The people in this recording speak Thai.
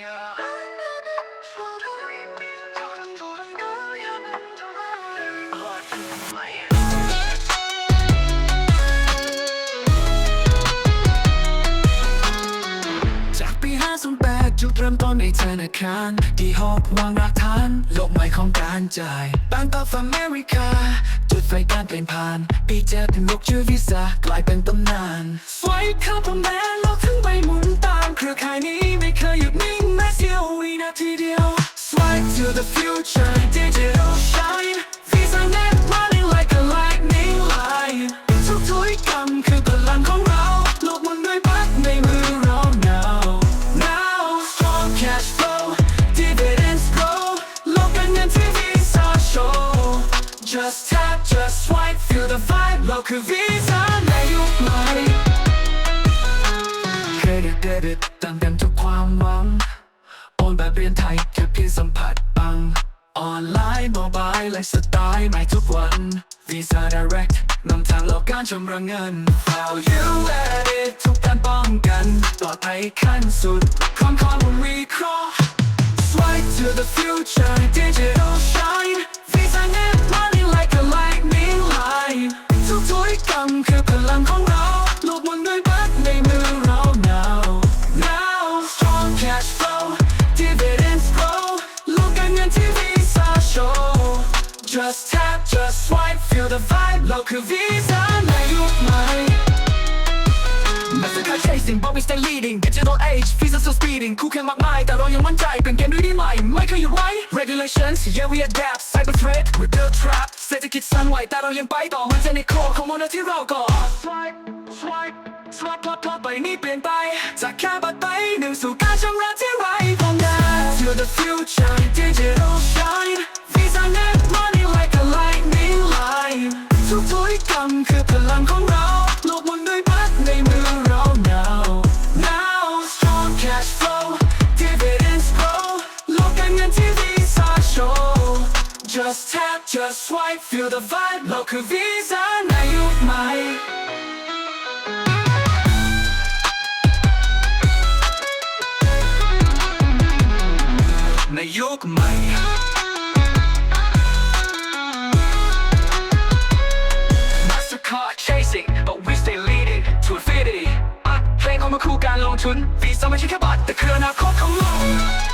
จากปี 58 จุดเริ่มต้นในธนาคาร ที่หอบวางรากฐานโลกใหม่ของการจ่าย Bank of America จุดไฟการเปลี่ยนผ่าน ปีเจ็ดถึงลูกชื่อวิสากลายเป็นตำนานไฟข้าพแม้โลกทั้งใบ the future digital shine Visa net running like a lightning line ทุกธุรกรรมคือพลังของเรา โลกมุนด้วยบัตรในมือเรา now now strong cash flow dividends grow โลกการเงินที่ Visa show just tap just swipe feel the vibe เราคือ Visa ในยุคใหม่เครดิตเดบิตเติมเต็มทุกความหวังโอนแบบเรียนไทยแค่เพียงสัมผัสปัง ออนไลน์โมบายไลฟ์สไตล์ใหม่ทุกวัน Visa Direct นำทางโลกการชำระเงิน Value added ทุกการป้องกันปลอดภัยขั้นสุดคอนคอนวิเคราะห์ Swipe to the future digital shine Visa net running like a lightning line ทุกธุรกรรมคือพลังของเรา just tap just swipe feel the vibe เราคือ Visa ในยุคใหม่ Mastercard chasing but we stay leading Digital age Visa still speeding คู่แข่งมากมายแต่เรายังมั่นใจเป็นเกมด้วยดีใหม่ไม่เคยหยุดไว้ Regulations yeah we adapt Cyber threat we build trap เศรษฐกิจสั่นไหวแต่เรายังไปต่อมันจะในโคของโมเดลที่เราก่อ Swipe swipe swipe พลอดพลอดไปนี่เปลี่ยนไป รกรรมคือพลังของเรา โลกหมุนด้วยบัตรในมือเรา now now strong cash flow dividends grow โลกการเงินที่ Visa show just tap just swipe feel the vibe เราคือ Visa ในยุคใหม่ ในยุคใหม่ มาคู่การลงทุนวีซ่าไม่ใช่แค่บัตรแต่คืออนาคตของโลก